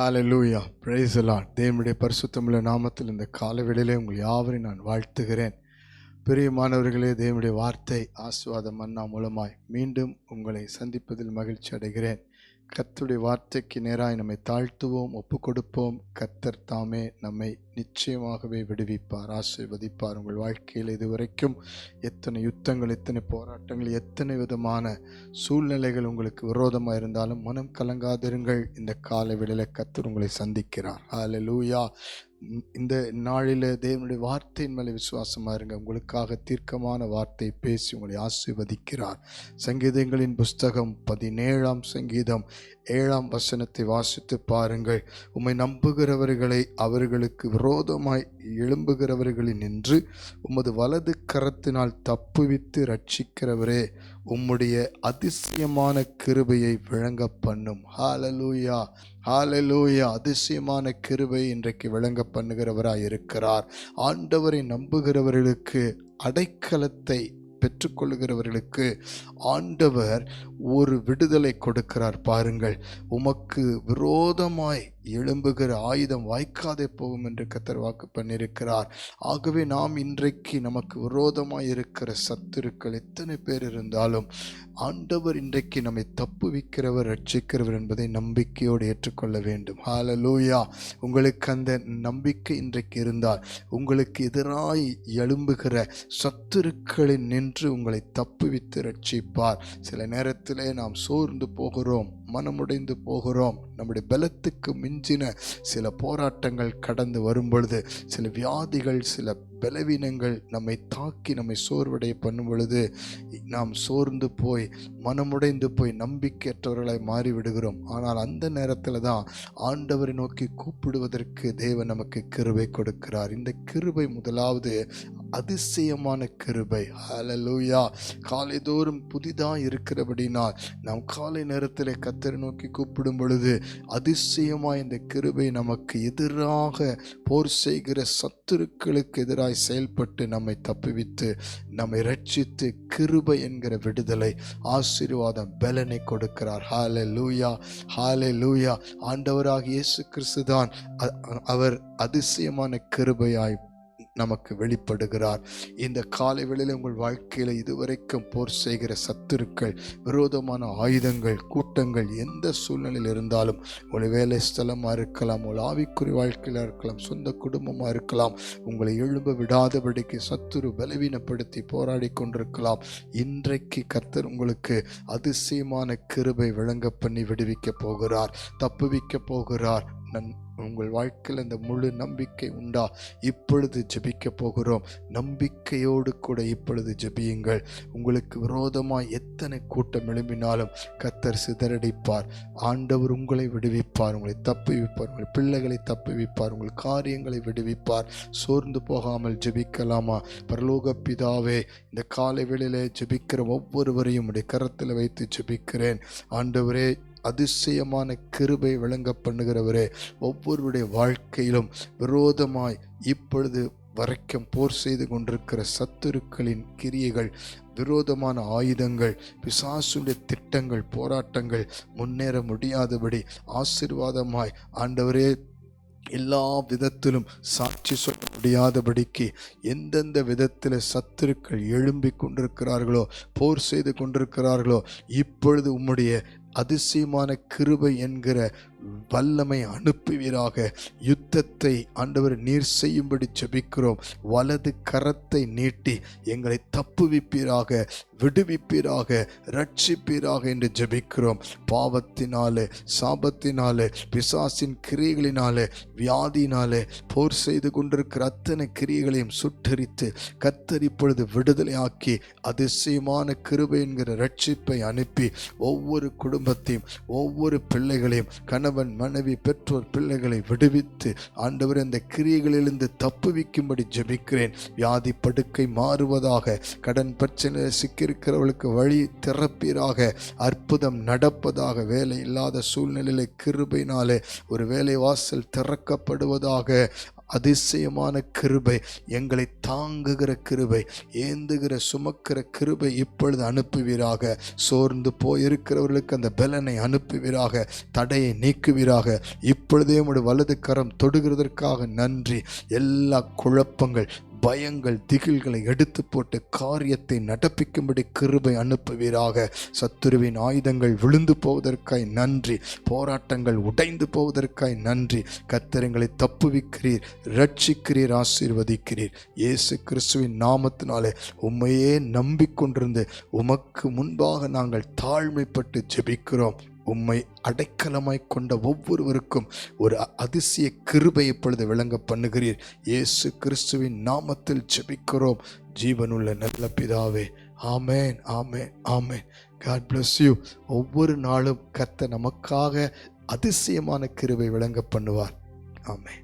ஹalleluya லூயா the தேவனுடைய பரிசுத்தமுள்ள நாமத்தில் இந்த காலவெளியிலே உங்கள் யாவரையும் நான் வாழ்த்துகிறேன். பிரியமானவர்களே தேவனுடைய வார்த்தை ஆசுவாதம் மன்னா மூலமாய் மீண்டும் உங்களை சந்திப்பதில் மகிழ்ச்சி அடைகிறேன். கத்துடைய வார்த்தைக்கு நேராய் நம்மை தாழ்த்துவோம் ஒப்பு கொடுப்போம் கத்தர் தாமே நம்மை நிச்சயமாகவே விடுவிப்பார் ஆசீர்வதிப்பார். உங்கள் வாழ்க்கையில் இதுவரைக்கும் எத்தனை யுத்தங்கள் எத்தனை போராட்டங்கள் எத்தனை விதமான சூழ்நிலைகள் உங்களுக்கு விரோதமாக இருந்தாலும் மனம் கலங்காதிருங்கள். இந்த கால விடலை கத்தர் உங்களை சந்திக்கிறார். ஹalleluya இந்த நாளில் தேவனுடைய வார்த்தையின் மேலே விசுவாசமாக இருங்க. உங்களுக்காக தீர்க்கமான வார்த்தை பேசி உங்களை ஆசீர்வதிக்கிறார். சங்கீதங்களின் புஸ்தகம் பதினேழாம் சங்கீதம் ஏழாம் வசனத்தை வாசித்து பாருங்கள். உம்மை நம்புகிறவர்களை அவர்களுக்கு விரோதமாய் எழும்புகிறவர்களில் நின்று உமது வலது கரத்தினால் தப்புவித்து ரட்சிக்கிறவரே உம்முடைய அதிசயமான கிருபையை விளங்க பண்ணும் ஹாலலூயா ஹாலலூயா அதிசயமான கிருபை இன்றைக்கு விளங்க பண்ணுகிறவராய் இருக்கிறார் ஆண்டவரை நம்புகிறவர்களுக்கு அடைக்கலத்தை பெற்றுக்கொள்கிறவர்களுக்கு ஆண்டவர் ஒரு விடுதலை கொடுக்கிறார். பாருங்கள் உமக்கு விரோதமாய் எழும்புகிற ஆயுதம் வாய்க்காதே போகும் என்று கத்தர் வாக்கு பண்ணியிருக்கிறார். ஆகவே நாம் இன்றைக்கு நமக்கு விரோதமாய் இருக்கிற சத்துருக்கள் எத்தனை பேர் இருந்தாலும் ஆண்டவர் இன்றைக்கு நம்மை தப்புவிக்கிறவர் ரட்சிக்கிறவர் என்பதை நம்பிக்கையோடு ஏற்றுக்கொள்ள வேண்டும். ஹalleluya உங்களுக்கு அந்த நம்பிக்கை இன்றைக்கு இருந்தால் உங்களுக்கு எதிராய் எழும்புகிற சத்துருக்களின் நின்று உங்களை தப்புவித்து ரட்சிப்பார். சில நேரத்திலே நாம் சோர்ந்து போகிறோம். மனமுடைந்து போகிறோம். நம்முடைய பலத்துக்கு மிஞ்சின சில போராட்டங்கள் கடந்து வரும்பொழுது சில வியாதிகள் சில பலவீனங்கள் நம்மை தாக்கி நம்மை சோர்வடைய பண்ணும் பொழுது நாம் சோர்ந்து போய் மனமுடைந்து போய் நம்பிக்கையற்றவர்களாய் மாறிவிடுகிறோம். ஆனால் அந்த நேரத்தில் தான் ஆண்டவரை நோக்கி கூப்பிடுவதற்கு தேவன் நமக்கு கிருபை கொடுக்கிறார். இந்த கிருபை முதலாவது அதிசயமான கிருபை. ஹalleluya காலைதோறும் புதிதாக இருக்கிறபடினால் நாம் காலை நேரத்தில் கத் கத்தரை நோக்கி கூப்பிடும் பொழுது அதிசயமாக இந்த கிருபை நமக்கு எதிராக போர் செய்கிற சத்துருக்களுக்கு எதிராக செயல்பட்டு நம்மை தப்புவித்து நம்மை ரட்சித்து கிருபை என்கிற விடுதலை ஆசீர்வாதம் பலனை கொடுக்கிறார். ஹாலே லூயா ஹாலே லூயா ஆண்டவராக இயேசு கிறிஸ்து தான் அவர் அதிசயமான கிருபையாய் நமக்கு வெளிப்படுகிறார். இந்த காலை வேளையில் உங்கள் வாழ்க்கையில் இதுவரைக்கும் போர் செய்கிற சத்துருக்கள் விரோதமான ஆயுதங்கள் கூட்டங்கள் எந்த சூழ்நிலையில் இருந்தாலும் உங்கள் வேலை ஸ்தலமாக இருக்கலாம் உங்கள் ஆவிக்குறி வாழ்க்கையில் இருக்கலாம் சொந்த குடும்பமாக இருக்கலாம் உங்களை எழும்ப விடாதபடிக்கு சத்துரு பலவீனப்படுத்தி போராடி கொண்டிருக்கலாம். இன்றைக்கு கர்த்தர் உங்களுக்கு அதிசயமான கிருபை விளங்க பண்ணி விடுவிக்க போகிறார் தப்புவிக்க போகிறார். நன் உங்கள் வாழ்க்கையில் இந்த முழு நம்பிக்கை உண்டா? இப்பொழுது ஜெபிக்க போகிறோம். நம்பிக்கையோடு கூட இப்பொழுது ஜெபியுங்கள். உங்களுக்கு விரோதமாக எத்தனை கூட்டம் எழும்பினாலும் கத்தர் சிதறடிப்பார். ஆண்டவர் உங்களை விடுவிப்பார். உங்களை தப்புவிப்பார். உங்கள் பிள்ளைகளை தப்புவிப்பார். உங்கள் காரியங்களை விடுவிப்பார். சோர்ந்து போகாமல் ஜெபிக்கலாமா? பரலோக பிதாவே இந்த காலை வேளையிலே ஜெபிக்கிற ஒவ்வொருவரையும் உடைய கரத்தில் வைத்து ஜெபிக்கிறேன். ஆண்டவரே அதிசயமான கிருபை விளங்க பண்ணுகிறவரே ஒவ்வொருவருடைய வாழ்க்கையிலும் விரோதமாய் இப்பொழுது வரைக்கும் போர் செய்து கொண்டிருக்கிற சத்துருக்களின் கிரியைகள் விரோதமான ஆயுதங்கள் பிசாசுடைய திட்டங்கள் போராட்டங்கள் முன்னேற முடியாதபடி ஆசிர்வாதமாய் ஆண்டவரே எல்லா விதத்திலும் சாட்சி சொல்ல முடியாதபடிக்கு எந்தெந்த விதத்தில் சத்துருக்கள் எழும்பிக் கொண்டிருக்கிறார்களோ போர் செய்து கொண்டிருக்கிறார்களோ இப்பொழுது உம்முடைய அதிசயமான கிருபை என்கிற வல்லமை அனுப்புவீராக. யுத்தத்தை ஆண்டவர் நீர் செய்யும்படி ஜெபிக்கிறோம். வலது கரத்தை நீட்டி எங்களை தப்புவிப்பீராக விடுவிப்பீராக ரட்சிப்பீராக என்று ஜெபிக்கிறோம். பாவத்தினாலே சாபத்தினாலே பிசாசின் கிரியைகளினாலே வியாதியினாலே போர் செய்து கொண்டிருக்கிற அத்தனை கிரியைகளையும் சுட்டரித்து கத்தர் இப்பொழுது விடுதலையாக்கி அதிசயமான கிருபை என்கிற ரட்சிப்பை அனுப்பி ஒவ்வொரு குடும்ப குடும்பத்தையும் ஒவ்வொரு பிள்ளைகளையும் கணவன் மனைவி பெற்றோர் பிள்ளைகளை விடுவித்து ஆண்டவர் இந்த கிரியைகளிலிருந்து தப்புவிக்கும்படி ஜெபிக்கிறேன். வியாதி படுக்கை மாறுவதாக கடன் பிரச்சனை சிக்கியிருக்கிறவர்களுக்கு வழி திறப்பீராக அற்புதம் நடப்பதாக வேலை இல்லாத சூழ்நிலையில் கிருபையினாலே ஒரு வேலை வாசல் திறக்கப்படுவதாக அதிசயமான கிருபை எங்களை தாங்குகிற கிருபை ஏந்துகிற சுமக்கிற கிருபை இப்பொழுது அனுப்புவீராக. சோர்ந்து போயிருக்கிறவர்களுக்கு அந்த பலனை அனுப்புவீராக தடையை நீக்குவீராக. இப்பொழுதே உம்முடைய வலது கரம் தொடுகிறதற்காக நன்றி. எல்லா குழப்பங்கள் பயங்கள் திகில்களை எடுத்து போட்டு காரியத்தை நடப்பிக்கும்படி கிருபை அனுப்புவீராக. சத்துருவின் ஆயுதங்கள் விழுந்து போவதற்காய் நன்றி. போராட்டங்கள் உடைந்து போவதற்காய் நன்றி. கத்திரங்களை தப்புவிக்கிறீர் ரட்சிக்கிறீர் ஆசீர்வதிக்கிறீர். இயேசு கிறிஸ்துவின் நாமத்தினாலே உம்மையே நம்பிக்கொண்டிருந்து உமக்கு முன்பாக நாங்கள் தாழ்மைப்பட்டு ஜெபிக்கிறோம். உம்மை அடைக்கலமாய் கொண்ட ஒவ்வொருவருக்கும் ஒரு அதிசய கிருபை இப்பொழுது விளங்க பண்ணுகிறீர். இயேசு கிறிஸ்துவின் நாமத்தில் ஜெபிக்கிறோம். ஜீவனுள்ள நல்ல பிதாவே ஆமேன் ஆமேன் ஆமேன். காட் பிளஸ் யூ ஒவ்வொரு நாளும் கத்த நமக்காக அதிசயமான கிருபை விளங்க பண்ணுவார். ஆமேன்.